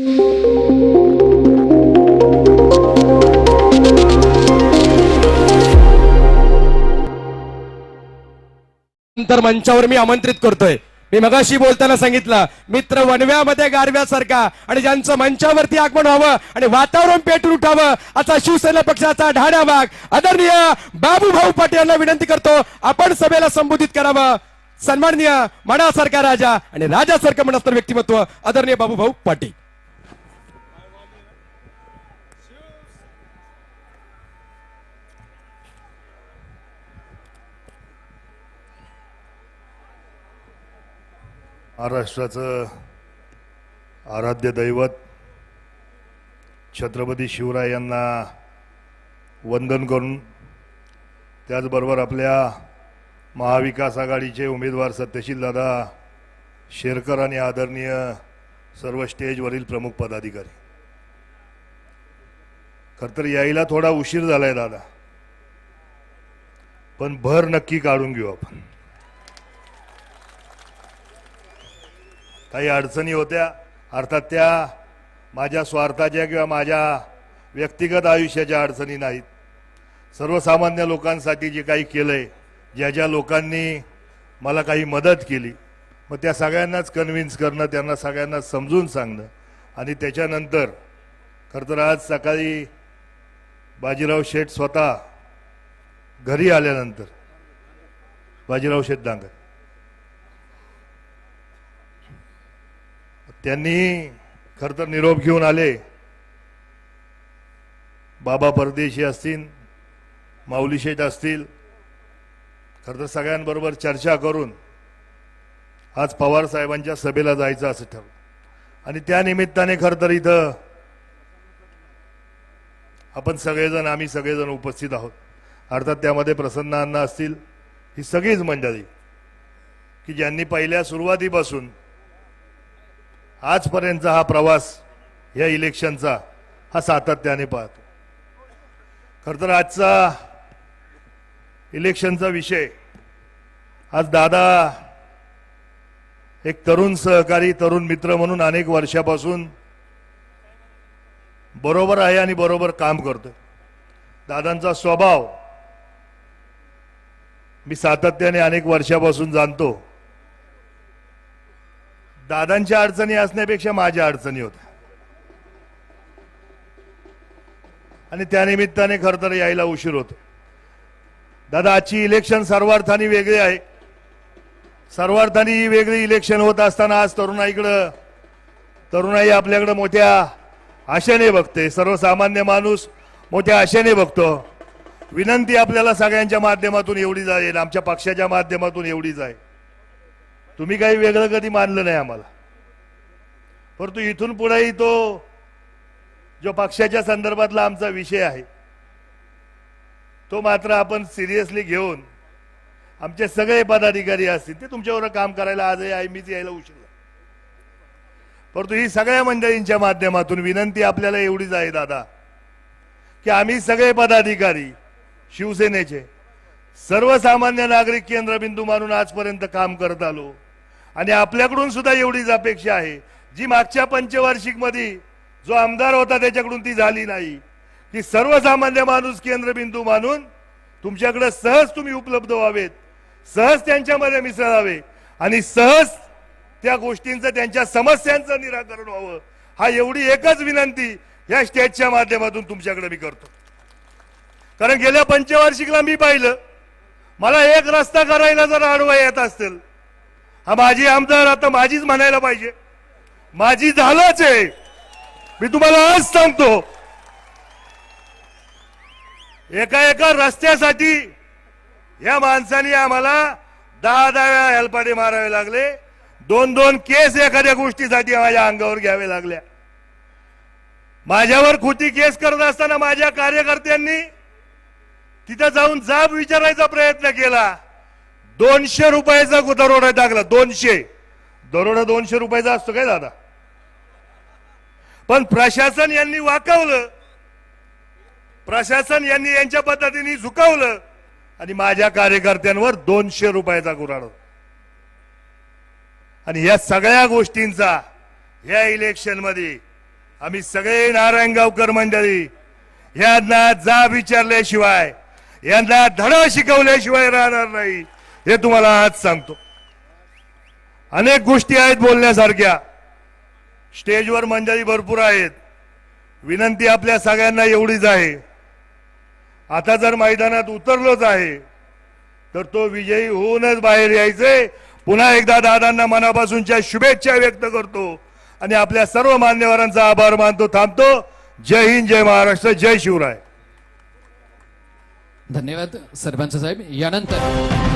नंतर मंचावर मी आमंत्रित करतोय. मी मगाशी बोलताना सांगितलं मित्र वनव्यामध्ये गारव्यासारखा आणि ज्यांचं मंचावरती आगमन व्हावं आणि वातावरण पेटून उठावं असा शिवसेना पक्षाचा ढाण्या भाग आदरणीय बाबूभाऊ पाटील यांना विनंती करतो आपण सभेला संबोधित करावं. सन्माननीय मनासारखा राजा आणि राजासारखं मनस्तर व्यक्तिमत्व आदरणीय बाबूभाऊ पाटील. महाराष्ट्राचं आराध्य दैवत छत्रपती शिवराय यांना वंदन करून त्याचबरोबर आपल्या महाविकास आघाडीचे उमेदवार सत्यशील दादा शेरकर आणि आदरणीय सर्व स्टेजवरील प्रमुख पदाधिकारी. खरं तर यायला थोडा उशीर झालाय दादा. पण भर नक्की काढून घेऊ आपण. काही अडचणी होत्या अर्थात त्या माझ्या स्वार्थाच्या किंवा माझ्या व्यक्तिगत आयुष्याच्या अडचणी नाहीत. सर्वसामान्य लोकांसाठी जे काही केलंय ज्या ज्या लोकांनी मला काही मदत केली मग त्या सगळ्यांनाच कन्व्हिन्स करणं त्यांना सगळ्यांना समजून सांगणं आणि त्याच्यानंतर खरं तर आज सकाळी बाजीराव शेठ स्वतः घरी आल्यानंतर बाजीराव शेठ डांगर त्यांनी खर तर निरोप घेऊन आले. बाबा परदेशी असतील माऊली शेठ असतील खर तर सगळ्यांबरोबर चर्चा करून आज पवार साहेबांच्या सभेला जायचं असं ठरलं. आणि त्यानिमित्ताने खरं खर तर इथं आपण सगळेजण आम्ही सगळेजण उपस्थित आहोत. अर्थात त्यामध्ये प्रसन्न अण्णा असतील ही सगळीच मंडळी की ज्यांनी पहिल्या सुरुवातीपासून आजपर्यंतचा हा प्रवास या इलेक्शनचा हा सातत्याने पाहतो. खर तर आजचा इलेक्शनचा विषय आज दादा एक तरुण सहकारी तरुण मित्र म्हणून अनेक वर्षापासून बरोबर आहे आणि बरोबर काम करतोय. दादांचा स्वभाव मी सातत्याने अनेक वर्षापासून जाणतो. दादांच्या अडचणी असण्यापेक्षा माझ्या अडचणी होत्या. आणि त्यानिमित्ताने खर तर यायला उशीर होतो. दादा आजची इलेक्शन सर्वार्थाने वेगळी आहे. सर्वार्थाने ही वेगळी इलेक्शन होत असताना आज तरुणाईकडं तरुणाई आपल्याकडं मोठ्या आशेने बघते. सर्वसामान्य माणूस मोठ्या आशेने बघतो. विनंती आपल्याला सगळ्यांच्या माध्यमातून एवढी जाईल आमच्या पक्षाच्या माध्यमातून एवढीच आहे. तुम्ही काही वेगळं कधी मानलं नाही आम्हाला. परंतु इथून पुढेही तो जो पक्षाच्या संदर्भातला आमचा विषय आहे तो मात्र आपण सिरियसली घेऊन आमचे सगळे पदाधिकारी असतील ते तुमच्यावर काम करायला आजही आहे मीच यायला उशीर परंतु ही सगळ्या मंडळींच्या माध्यमातून विनंती आपल्याला एवढीच आहे दादा की आम्ही सगळे पदाधिकारी शिवसेनेचे सर्वसामान्य नागरिक केंद्रबिंदू मानून आजपर्यंत काम करत आलो. आणि आपल्याकडून सुद्धा एवढीच अपेक्षा आहे. जी मागच्या पंचवार्षिकमध्ये जो आमदार होता त्याच्याकडून ती झाली नाही. की सर्वसामान्य माणूस केंद्रबिंदू मानून तुमच्याकडे सहज तुम्ही उपलब्ध व्हावेत. सहज त्यांच्यामध्ये मिसळावे आणि सहज त्या गोष्टींचं त्यांच्या समस्यांचं निराकरण व्हावं. हा एवढी एकच विनंती या स्टेजच्या माध्यमातून तुमच्याकडे मी करतो. कारण गेल्या पंचवार्षिकला मी पाहिलं मला एक रस्ता करायला जर आडवा येत असेल हा माझी आमदार आता माझीच म्हणायला पाहिजे. माझी झालंच आहे. मी तुम्हाला आज सांगतो. एका एका रस्त्यासाठी या माणसाने आम्हाला दहा दहा वेळा हेलपाटे मारावे लागले. दोन दोन केस एखाद्या गोष्टीसाठी माझ्या अंगावर घ्यावे लागल्या. माझ्यावर खोटी केस करत असताना माझ्या कार्यकर्त्यांनी तिथं जाऊन जाब विचारायचा प्रयत्न केला. दोनशे रुपयाचा दरोडा टाकला दोनशे. दरोडा दोनशे रुपयाचा असतो काय दादा? पण प्रशासन यांनी वाकवलं. प्रशासन यांनी यांच्या पद्धतीने झुकवलं आणि माझ्या कार्यकर्त्यांवर दोनशे रुपयाचा गुराड आणि या सगळ्या गोष्टींचा या इलेक्शनमध्ये आम्ही सगळे नारायणगावकर मंडळी यांना जा विचारल्याशिवाय यांना धडा शिकवल्याशिवाय राहणार नाही. हे तुम्हाला आज सांगतो. अनेक गोष्टी आहेत बोलण्यासारख्या. स्टेजवर मंडळी भरपूर आहेत. विनंती आपल्या सगळ्यांना एवढीच आहे. आता जर मैदानात उतरलोच आहे तर तो विजयी होऊनच बाहेर यायचे पुन्हा एकदा दादांना मनापासूनच्या शुभेच्छा व्यक्त करतो. आणि आपल्या सर्व मान्यवरांचा आभार मानतो थांबतो. जय हिंद जय महाराष्ट्र जय शिवराय. धन्यवाद सरपंच साहेब. यानंतर